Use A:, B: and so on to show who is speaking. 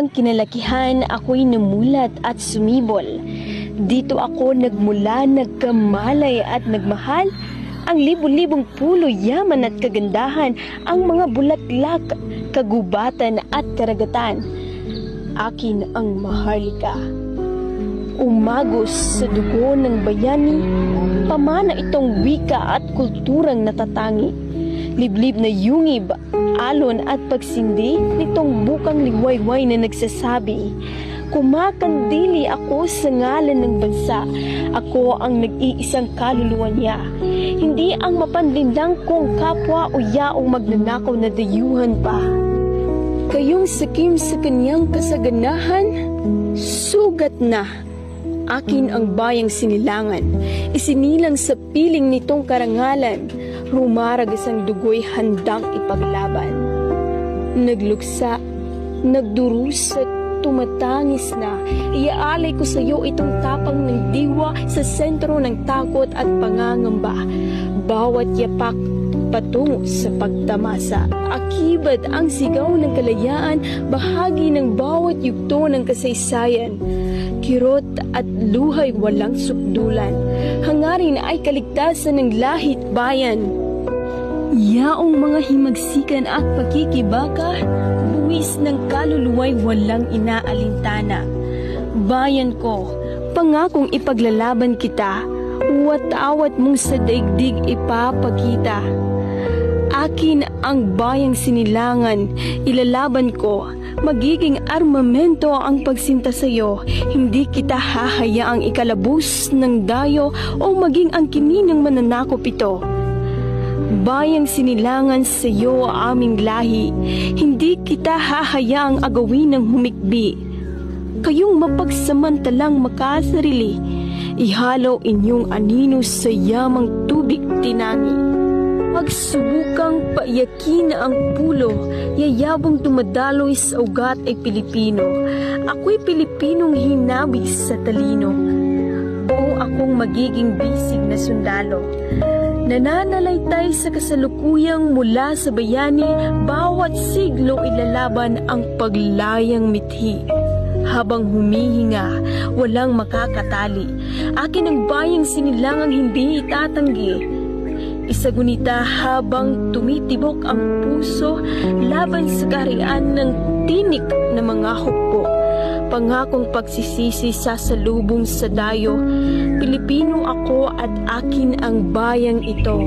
A: lupang kinalakihan, ako'y namulat at sumibol. Dito ako nagmula, nagkamalay at nagmahal. Ang libu-libong pulo, yaman at kagandahan, ang mga bulaklak, kagubatan at karagatan. Akin ang maharlika. Umagos sa dugo ng bayani, pamana itong wika at kulturang natatangi. Liblib na yungib, alon at pagsindi nitong bukang liwayway na nagsasabi, Kumakandili ako sa ngalan ng bansa. Ako ang nag-iisang kaluluwa niya. Hindi ang mapanlinlang kong kapwa o yaong magnanakaw na dayuhan pa. Kayong sakim sa kanyang kasaganahan, sugat na. Akin ang bayang sinilangan, isinilang sa piling nitong karangalan, rumaragas ang dugo'y handang ipaglaban. Nagluksa, nagdurusa, tumatangis na, iaalay ko sa iyo itong tapang ng diwa sa sentro ng takot at pangangamba. Bawat yapak patungo sa pagtamasa. Akibad ang sigaw ng kalayaan, bahagi ng bawat yugto ng kasaysayan. Kirot at luhay walang sukdulan. Hangarin ay kaligtasan ng lahit bayan. Yaong mga himagsikan at pakikibaka, buwis ng kaluluway walang inaalintana. Bayan ko, pangakong ipaglalaban kita, wat-awat mong sa daigdig ipapakita. Akin ang bayang sinilangan, ilalaban ko, magiging armamento ang pagsinta sa iyo. Hindi kita hahayaang ikalabus ng dayo o maging ang kininang mananakop ito. Bayang sinilangan sa iyo aming lahi, hindi kita hahayaang agawin ng humikbi. Kayong mapagsamantalang makasarili, ihalaw inyong anino sa yamang tubig tinangi. Pagsubukang paiyakin na ang pulo, yayabong dumadaloy sa ugat ay Pilipino. Ako'y Pilipinong hinabi sa talino. O akong magiging bisig na sundalo. Nananalaytay sa kasalukuyang mula sa bayani, bawat siglo ilalaban ang paglayang mithi. Habang humihinga, walang makakatali. Akin ang bayang sinilangang hindi itatanggi. Isagunita habang tumitibok ang puso laban sa kaharian ng tinik na mga hukbo. Pangakong pagsisisi sa salubong sa dayo, Pilipino ako at akin ang bayang ito.